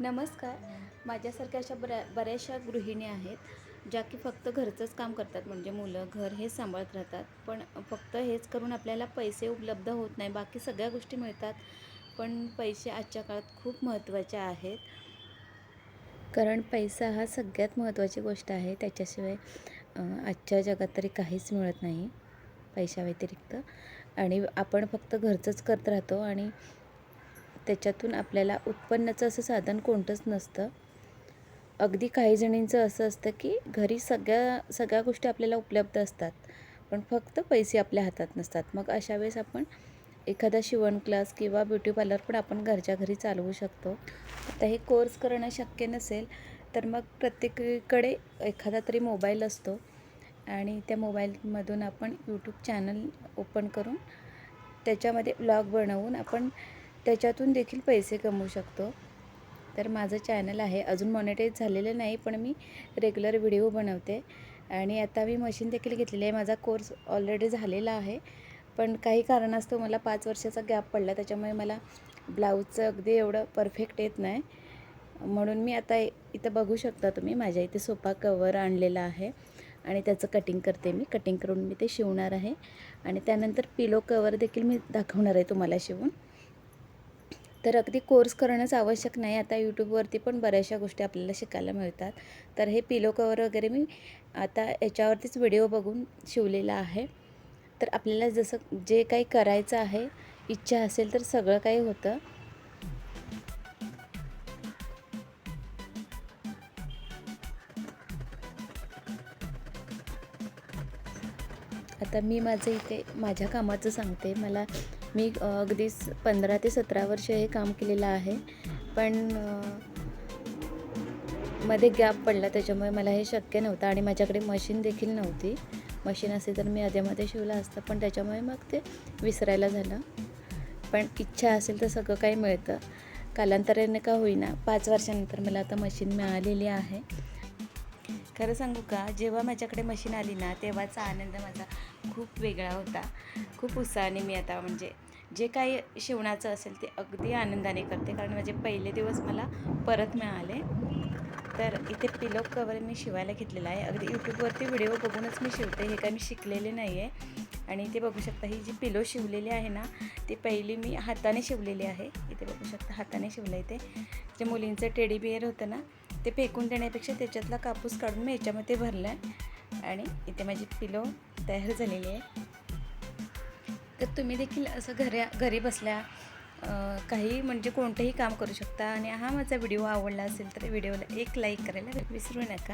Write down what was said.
नमस्कार. माझ्यासारख्या अशा बऱ्या बऱ्याचशा गृहिणी आहेत ज्या की फक्त घरचंच काम करतात. म्हणजे मुलं घर हे सांभाळत राहतात. पण फक्त हेच करून आपल्याला पैसे उपलब्ध होत नाही. बाकी सगळ्या गोष्टी मिळतात. पण पैसे आजच्या काळात खूप महत्त्वाचे आहेत. कारण पैसा हा सगळ्यात महत्त्वाची गोष्ट आहे. त्याच्याशिवाय आजच्या जगात तरी काहीच मिळत नाही पैशाव्यतिरिक्त. आणि आपण फक्त घरचंच करत राहतो. आणि त्याच्यातून आपल्याला उत्पन्नाचं असं साधन कोणतंच नसतं. अगदी काही जणींचं असं असतं की घरी सगळ्या सगळ्या गोष्टी आपल्याला उपलब्ध असतात. पण फक्त पैसे आपल्या हातात नसतात. मग अशा वेळेस आपण एखादा शिवण क्लास किंवा ब्युटी पार्लर पण आपण घरच्या घरी चालवू शकतो. आता हे कोर्स करणं शक्य नसेल तर मग प्रत्येकीकडे एखादा तरी मोबाईल असतो. आणि त्या मोबाईलमधून आपण यूट्यूब चॅनल ओपन करून त्याच्यामध्ये ब्लॉग बनवून आपण त्याच्यातून देखील पैसे कमवू शकतो. तर माझं चॅनल आहे. अजून मॉनिटाईज झालेलं नाही पण मी रेग्युलर व्हिडिओ बनवते. आणि आता मी मशीन देखील घेतलेली आहे. माझा कोर्स ऑलरेडी झालेला आहे. पण काही कारणास्तव मला पाच वर्षाचा गॅप पडला. त्याच्यामुळे मला ब्लाऊजचं अगदी एवढं परफेक्ट येत नाही. म्हणून मी आता इथं बघू शकता तुम्ही. माझ्या इथे सोपा कवर आणलेला आहे. आणि त्याचं कटिंग करते मी. कटिंग करून मी ते शिवणार आहे. आणि त्यानंतर पिलो कवर देखील मी दाखवणार आहे तुम्हाला शिवून. तर अगदी कोर्स करणंच आवश्यक नाही. आता यूट्यूबवरती पण बऱ्याचशा गोष्टी आपल्याला शिकायला मिळतात. तर हे पिलो कवर वगैरे मी आता याच्यावरतीच व्हिडिओ बघून शिवलेला आहे. तर आपल्याला जसं जे काही करायचं आहे इच्छा असेल तर सगळं काही होतं. आता मी माझं इथे माझ्या कामाचं सांगते. मला मी अगदीच अगदी स- पंधरा ते सतरा वर्ष हे काम केलेलं आहे. पण मध्ये गॅप पडला त्याच्यामुळे मला हे शक्य नव्हतं आणि माझ्याकडे मशीन देखील नव्हती. मशीन असेल तर मी अध्यामध्ये शिवलं असतं पण त्याच्यामुळे मग ते विसरायला झालं. पण इच्छा असेल तर सगळं काही मिळतं. कालांतराने का होईना पाच वर्षानंतर मला आता मशीन मिळालेली आहे. खरं सांगू का जेव्हा माझ्याकडे मशीन आली ना तेव्हाचा आनंद माझा खूप वेगळा होता. खूप उत्साहाने मी आता म्हणजे जे काही शिवणाचं असेल ते अगदी आनंदाने करते. कारण माझे पहिले दिवस मला परत मिळाले. तर इथे पिलो कवर मी शिवायला घेतलेला आहे. अगदी यूट्यूबवरती व्हिडिओ बघूनच मी शिवते. हे काय मी शिकलेले नाही आहे आणि इथे बघू शकता ही जी पिलो शिवलेली आहे ना ती पहिली मी हाताने शिवलेली आहे. इथे बघू शकता हाताने शिवलं इथे जे मुलींचं टेडी बिअर होतं ना ते फेकून देण्यापेक्षा त्याच्यातला कापूस काढून मी याच्यामध्ये भरला आहे आणि इथे माझी पिलो तयार झालेली आहे. तर तुम्ही देखील असं घरी घरी बसल्या काही म्हणजे कोणतंही काम करू शकता. आणि हा माझा व्हिडिओ आवडला असेल तर व्हिडिओला एक लाईक करायला विसरू नका.